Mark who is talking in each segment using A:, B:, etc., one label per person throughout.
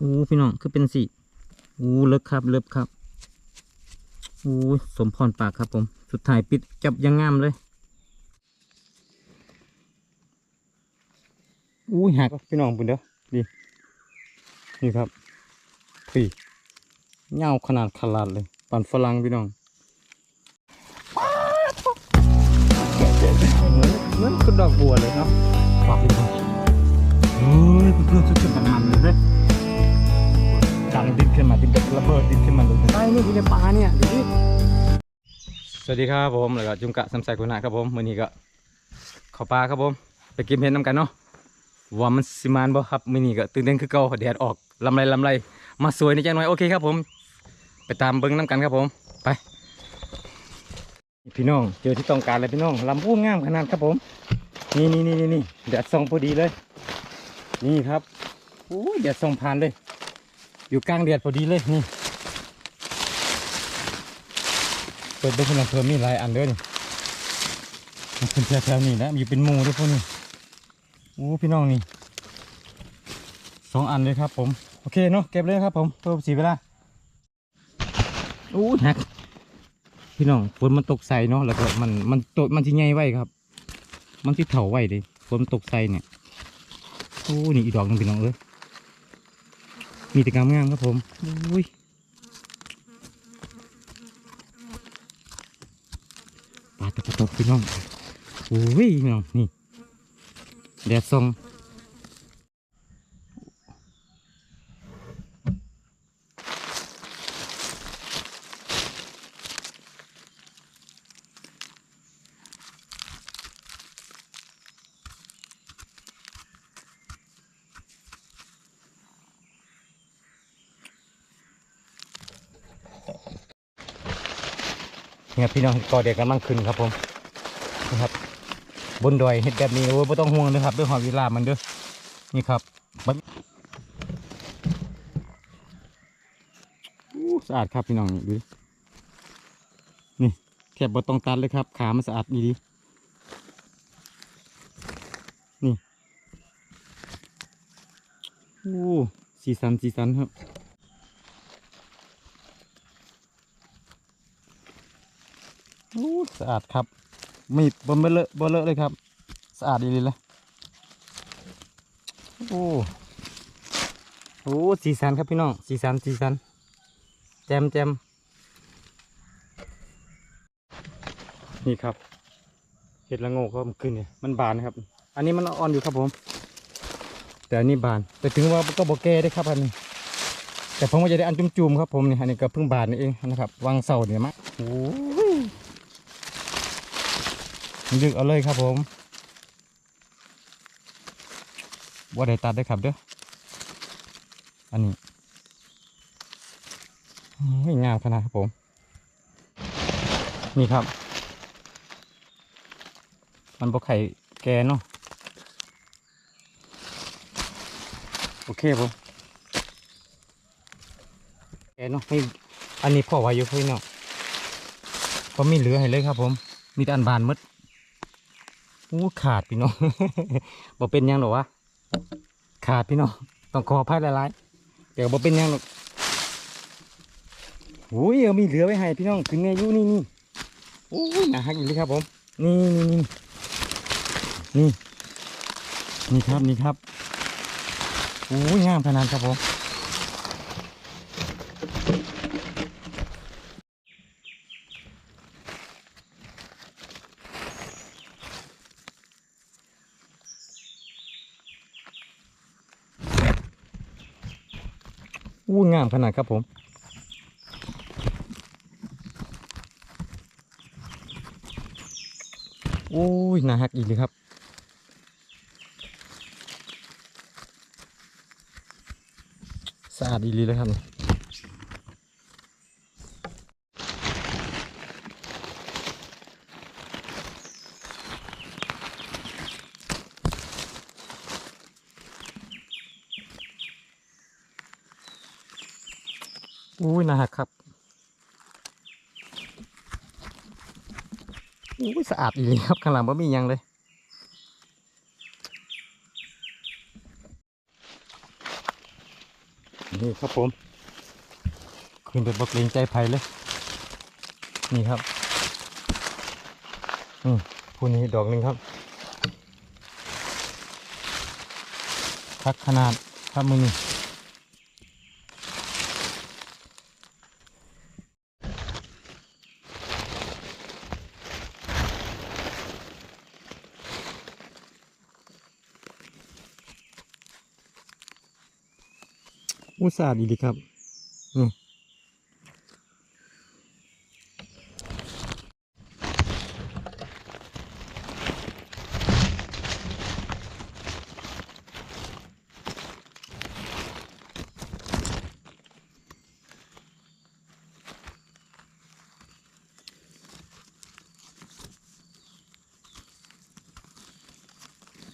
A: อู้พี่น้องคือเป็นสีอู้เลิกครับเลิกครับอู้สมพรปากครับผม สุดท้ายปิดจับยังงามเลยอู้หักพี่น้องปุ่นเด้อดีนี่ครับพี่เงาขนาดขลาดเลยปันฝรั่งพี่น้องเหมือนคือดอกบัวเลยเนาะปากพี่น้องเฮ้ยเพื่อนๆสุดๆมันๆเลยเด้ ดังดินขึ้นมาดินกับระเบิดดินขึ้นมาเลยใช่นี่อยู่ในป่าเนี่ยดูดิสวัสดีครับผมแล้วก็จุงกะสัมสายคุณนะครับผมมื้อนี้ก็เข้าป่าครับผมไปกินเห็ดน้ำกันเนาะว่ามันสิมานบ่ครับมื้อนี้ก็ตื่นเต้นคือเก่าแดดออกลำไรลำไรมาสวยในจังหน่อยโอเคครับผม ไปตามเบิ้งน้ำกันครับผมไปพี่น้องเจอที่ต้องการเลยพี่น้องลำพูงามขนาดครับผมนี่นี่นี่นี่นี่แดดส่องพอดีเลย นี่ครับโอ้ยแดดส่องผ่านเลย อยู่กลางเดือดพอดีเลยนี่ เปิดดูพนักเพิ่มมีหลายอันเด้อนี่มันเป็นแถวๆนี้นะอยู่เป็นมูด้วยพวกนี้โอ้พี่น้องนี่สองอันเลยครับผม โอเคเนาะเก็บเลยครับผมเพิ่มสีเวลาโอ้หนักพี่น้องฝนมันตกใส่เนาะแล้วก็มันมันตกมันที่ใหญ่ไว้ครับ มันที่เถาไว้เลยฝนตกใส่เนี่ยโอ้นี่อีดอกนึงพี่น้องเอ้ย มีแต่งามงามครับผมอุ้ยปลาตะปะตกพี่น้องอุ้ยน้องนี่แดดส่อง พี่น้องก่อเด็กกำลังขึ้นครับผมนะครับ บนดอยเห็ดแบบนี้โอ้ยไม่ต้องห่วงเลยครับด้วยหอยวิลามันด้อนี่ครับบัดอู้สะอาดครับพี่น้องดูดินี่แทบบ่ต้องตัดเลยครับ ขามันสะอาดดีดีนี่โอ้สีสันสีสันครับ โอ้ สะอาดครับ มีดบนเบลเลอะเบลเลอะเลยครับ สะอาดดีเลยโอ้โหสีสันครับพี่น้อง สีสันสีสัน แจมแจมนี่ครับ เห็ดละโงกก็มันขึ้นเนี่ย มันบานนะครับ อันนี้มันอ่อนอยู่ครับผม แต่อันนี้บาน แต่ถึงว่าก็บอกแก้ได้ครับอันนี้ แต่ผมว่าจะได้อันจุ่มๆครับผมเนี่ยอันนี้ก็เพิ่งบานนี่เองนะครับ วางเสาเนี่ยมะโอ้ ดึกเอาเลยครับผมว่าได้ตัดได้ครับเด้อ อันนี้ไม่งามขนาดครับผม นี่ครับ มันบกไข่แกเนาะ โอเคผมแกเนาะไม่อันนี้พ่อไว้อยู่พี่เนาะก็มีเหลือให้เลยครับผม มีแต่อันบานหมด อู้ขาดพี่น้องบ่เป็นยังหรอวะขาดพี่น้องต้องขออภัยหลายๆแต่บ่เป็นยังหรอกโอ้ยเอามีเหลือไว้ให้พี่น้องขึ้นเนี่ยอยู่นี่นี่โอ้ยน่าฮักอีกเลยครับผมนี่นี่นี่นี่นี่ครับนี่ครับโอ้ยงามขนาดครับผมามขนาดครับผมโอ้ยน่าฮักอีกเลยครับ สะอาดอีกเลยครับ น่าฮักครับอุ้ยสะอาดอีหลีครับข้างหลังไม่มียังเลยนี่ครับผม ขึ้นไปบกเลงใจไผ่เลย นี่ครับ อืมคู่นี้ดอกหนึ่งครับคักขนาดครับมือนี่ อุตส่าห์ดีดีครับ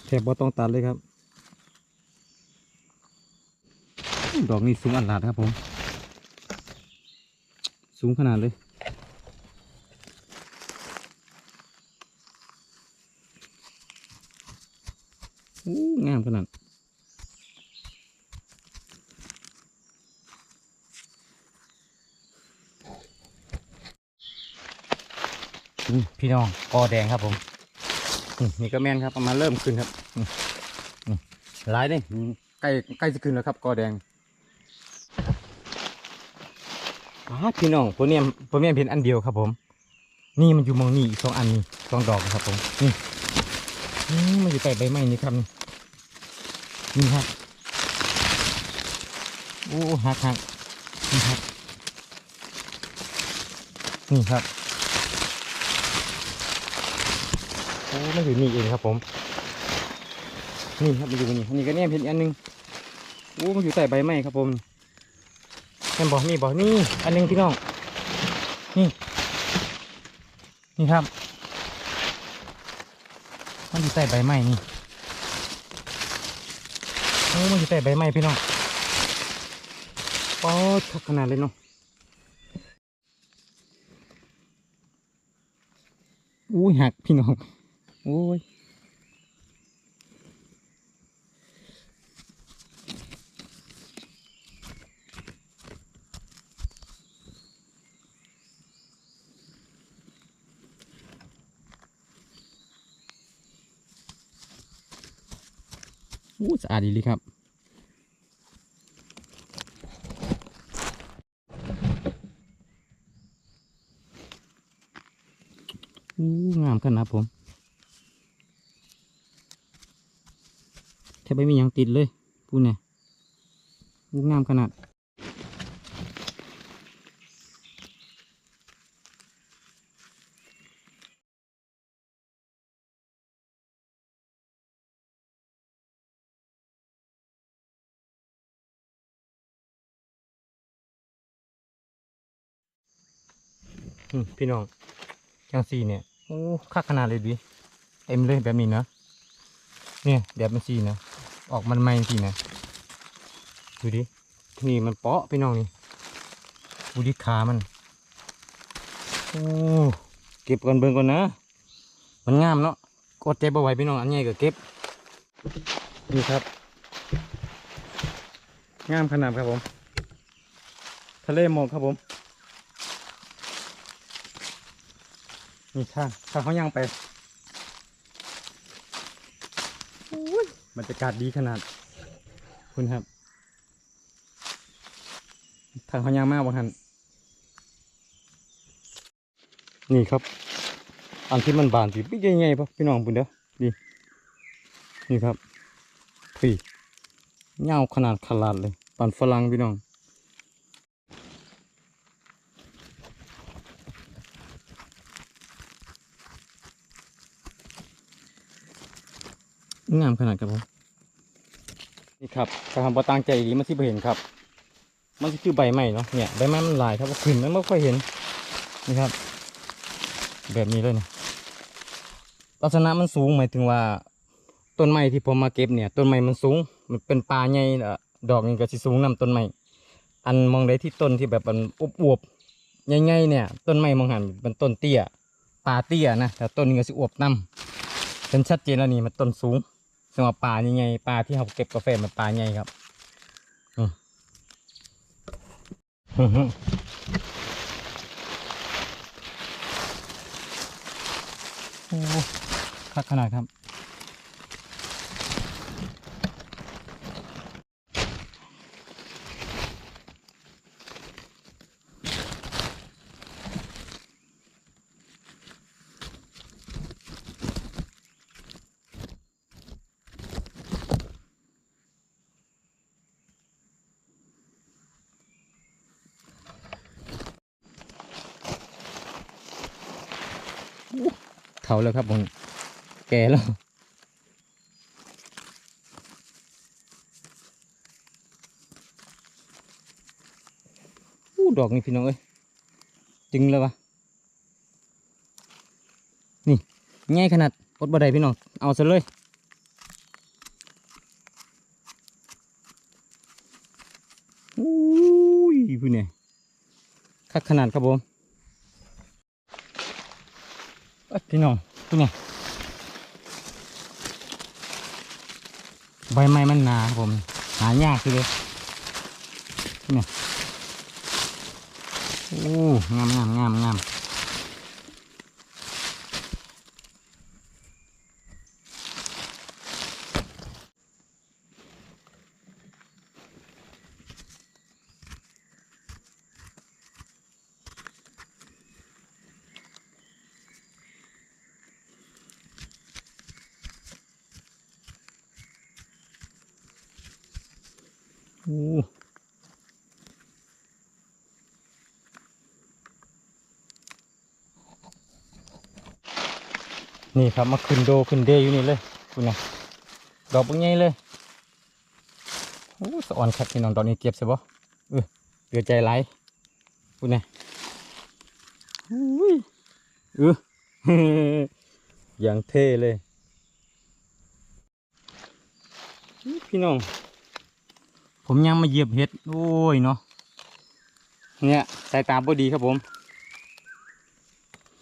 A: แทบบ่ต้องตัดเลยครับ ดอกนี้สูงอันหลาดครับผม สูงขนาดเลย งามขนาดพี่น้องกอแดงครับผมมนี่ก็แม่นครับประมาณเริ่มขึ้นครับหลายเลยใกล้ใกล้จะขึ้นแล้วครับกอแดง อ้าพี่น้องตัวเนี้ยตัวเนี้ยเป็นอันเดียวครับผม นี่มันอยู่มองนี่อีกสองอันนี่สองดอกครับผมนี่นี่มันอยู่ใต้ใบไม้นี่ครับนี่นี่ครับโอ้หักหักนี่ครับนี่ครับโอ้มันอยู่นี่เองครับผมนี่ครับมันอยู่นี่อันนี้ก็เนี่ยเพชรอันหนึงโอ้มันอยู่ใต้ใบไม้ครับผม แม่นบอกนี่บอกนี่ อันหนึงพี่น้อง นี่ นี่ครับ มันอยู่ใต้ใบไม้นี่โอ้มันอยู่ใต้ใบไม้พี่น้องป๊อดคักขนาดเลยเนาะอู้ยหักพี่น้อง โอ้ย อู้สะอาดดีเลยครับอู้งามขนาดผมแทบไม่มีหยังติดเลยพูดเนี่ยอู้งามขนาด พี่น้องจังสีเนี่ยโอ้คักขนาดเลยดิเต็มเลยแบบนี้นะเนี่ยแบบมันสีนะออกมันไม่สีนะดูดินี่มันเปาะพี่น้องนี่ดูดิขามันโอ้เก็บก่อนเบิ่งก่อนนะ มันงามเนาะกดใจบ่ไหวพี่น้องอันใหญ่ก็เก็บนี่ครับงามขนาดครับผม ทะเลหมอกครับผม นี่ข้างข้างเขาย่างไปอุ๊ยบรรยากาศดีขนาด คุณครับ ทางเขาย่างมากบางทันนี่ครับ อันที่มันบานสิพี่ใหญ่ๆปะพี่น้องปุ่นเด้อดีนี่ครับพี่เงาวขนาดขลาดเลยปันฝรั่งพี่น้อง งามขนาดครับผมนี่ครับถ้าทำปตั้งใจดีมันสิบ่เห็นครับ มันคือใบไม้เนาะเนี่ยใบไม้มันลายครับว่าขึ้นมันไม่ค่อยเห็นนี่ครับ แบบนี้เลยนะลักษณะมันสูงหมายถึงว่า ต้นไม้ที่ผมมาเก็บเนี่ย ต้นไม้มันสูง มันเป็นป่าใหญ่เอ่อดอกนี่ก็สิสูงนํต้นไม้อันมองได้ที่ต้นที่แบบมันอวบๆใหญ่ๆเนี่ย ต้นไม้มองหันเป็นต้นเตี้ยป่าเตี้ยนะแต่ต้นนี้ก็สิอวบนํเป็นชัดเจนแล้วนี่มันต้นสูง สำหรับปลายังไงปลาที่เขาเก็บกาแฟมันปลาใหญ่ครับอืมอื้อหือโอ้คักขนาดครับ เขาแล้วครับผมแก่แล้วอู้ดอกนี่พี่น้องเอ้ยจึงเลยวะนี่ง่ายขนาดอดบ่ได้พี่น้องเอาซะเลยอู้ยพี่เนี่ยคักขนาดครับผม เอ้ย พี่น้องพี่เนี่ยใบไม้มันหนาครับผม หายากเลยพี่เนี่โอ้งามงามงามงาม โอ้นี่ครับมาขึ้นโดขึ้นเดอยู่นี่เลยคุณนะดอกบุ้งใหญ่เลยโอ้สะออนคักพี่น้องดอกนี้เก็บใช่บ่เออเดือดใจไหลคุณนะอุ้ยเอออย่างเท่เลย พี่น้อง ผมยังมาเหยียบเห็ด โอ้ยเนาะ เนี่ยสายตาบ่ดีครับผม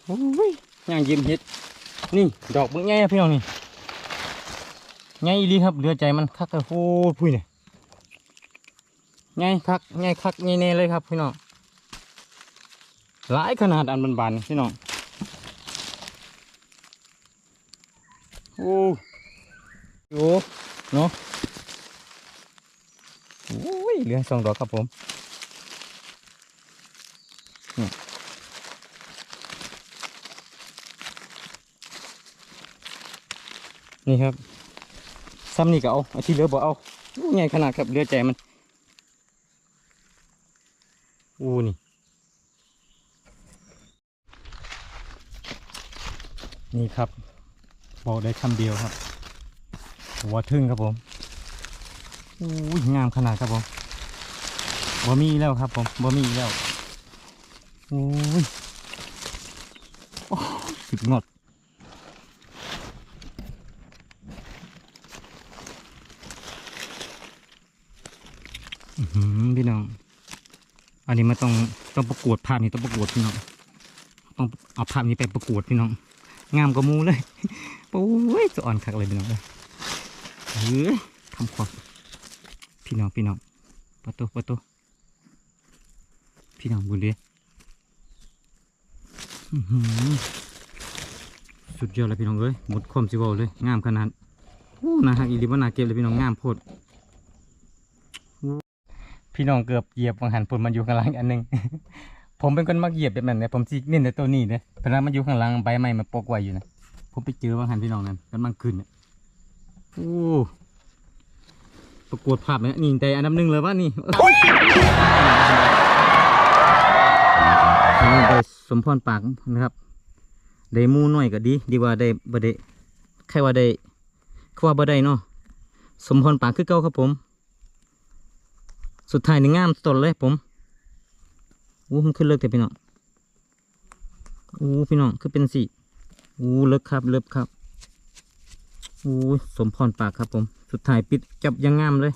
A: โอ้ยยังเหยียบเห็ด นี่ดอกเบิ่งใหญ่พี่น้องนี่ใหญ่อีลีครับเหลือใจมันคักเลยโอ้ยพุ้ยเนี่ยใหญ่คักใหญ่คักใหญ่แน่เลยครับพี่น้อง หลายขนาดอันบานๆนี่พี่น้อง โอ้โหเนาะ ลือสองดอกครับผมนี่ครับซ้ำนี่ก็เอาอาที่เหลือบ่เอาใหญ่ขนาดครับเหลือใจมันอู้นี่ นี่ครับบอกได้คำเดียวครับหัวทึ่งครับผมอุ้งามขนาดครับผม บ่มีแล้วครับผมบ่มีแล้วโอ้ยโอ้ยสุดงดอื้อหือพี่น้อง อันนี้มันต้องต้องประกวดภาพนี้ต้องประกวดพี่น้อง ต้องเอาภาพนี้ไปประกวดพี่น้อง งามกว่ามูเลยโอ้ยจะอ่อนคักเลยพี่น้องเลยเฮ้ยทำความพี่น้องพี่น้องประตูประตู พี่น้องบุญเดียสุดยอดเลยพี่น้องเอ้ยหมดความสิเวาเลยงามขนาดโอ้นาฮักอีหลิบนาเก็บเลยพี่น้องงามโพดพี่น้องเกือบเหยียบบางหันปุ่นมันอยู่ข้างหล่างอันหนึง ผมเป็นคนมักเหยียบแบบนั้นเนี่ยผมจีเน้นแต่ตัวนี้เนี่ยเพราะนั้นมันอยู่ข้างหล่างใบไม้มันปกไว้อยู่นะผมไปเจอบางหันพี่น้องนั่นกันมันขึ้นเนี่ยโอ้ประกวดภาพเนี่ยนี่แต่อันดับหนึ่งเลยว่านี่ ได้สมพรปากนะครับได้มูน้อยก็ดี ดีกว่าได้บ่ได้ใครว่าได้คว่าบ่ได้เนาะสมพรปากคือเก่าครับผม สุดท้ายนี่งามสดเลยผมอู้มันขึ้นเลิกแต่พี่น้องอู้พี่น้องคือเป็นสีอู้เลิกครับเลิกครับอู้สมพรปากครับผม สุดท้ายปิดจับยังงามเลย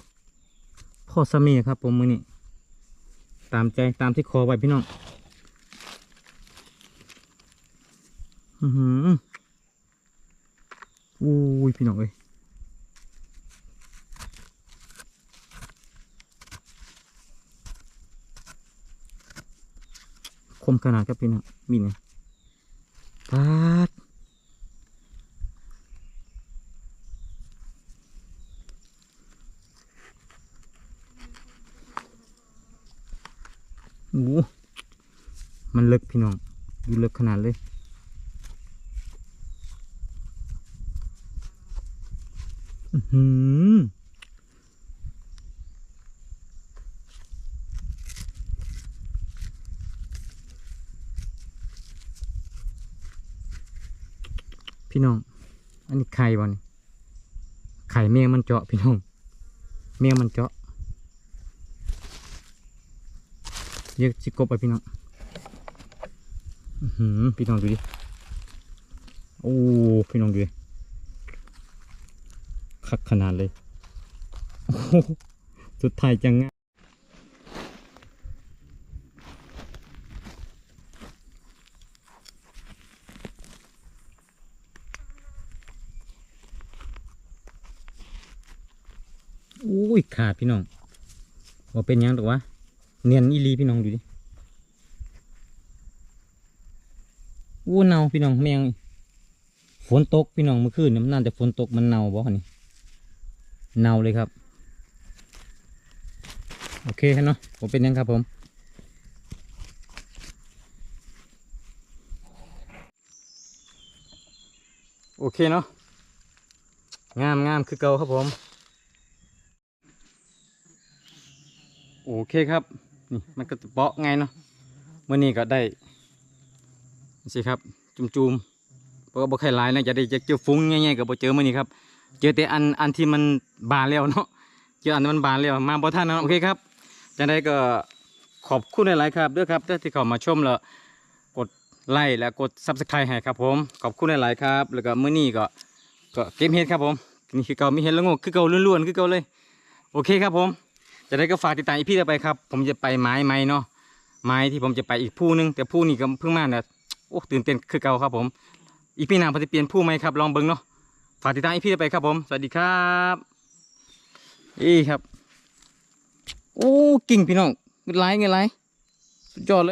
A: พ่อสามีครับผมมือนี้ตามใจตามที่ขอไว้พี่น้อง อืออู้ยพี่น้องเอ้ยมขนาดครับพี่น้องมีเนี่ยปาดโอ้มันเลึกพี่น้องดูเลึกขนาดเลย อื้อหือพี่น้อง อันนี้ไข่บอลไข่เมียมันเจาะพี่น้อง เมียมันเจาะเรียกจิกบไปพี่น้องอือพี่น้องดูดิ โอ้ พี่น้องดูดิ คักขนาดเลย สุดท้ายจังงะอุ้ยขาดพี่น้องว่าเป็นยังหรอวะ เนียนอีลีพี่น้องดูดิอู้เนาพี่น้องแมงฝนตกพี่น้องเมื่อคืนนี่มันน่าจะฝนตกมันเนาบ่คะนี่ เนาเลยครับ โอเคครับเนาะผมเป็นยังครับผมโอเคเนาะงามงามคือเก่าครับผม โอเคครับ นี่มันก็จะเปาะไงเนาะเมื่อนี้ก็ได้สิครับ จุมจุมๆเพราะว่าบ่ใครหลายนะจะได้จะเจอฟุ้งง่ายๆกับบ่เจอเมื่อนี้ครับ เจอแต่อันอันที่มันบานแล้วเนาะเจออันที่มันบานแล้วมาบ่ทันนะโอเคครับจังไดก็ขอบคุณหลายๆครับด้วยครับที่เข้ามาชมแล้วกดไลค์และกด Subscribe ให้ครับผมขอบคุณหลายๆครับ แล้วก็มื้อนี้ก็ก็เก็บเห็ดครับผมนี่คือเก่ามีเห็ดละงกคือเก่าล้วนๆคือเก่าเลย โอเคครับผมจะได้ก็ฝากติดตามอีพีต่อไปครับ ผมจะไปไม้ไม้เนาะไม้ที่ผมจะไปอีกผู้หนึงแต่ผู้นี้ก็เพิ่งมาเนี่ยโอ้ตื่นเต้นคือเก่าครับผมอีพีหน้าผมจะเปลี่ยนผู้ไหมครับลองเบิ่งเนาะ ฝากติดตามอีพีต่อไปครับผม สวัสดีครับอีครับ โอ้กิ่งพี่น้องเงินไหลเงินไหลสุดยอดเลย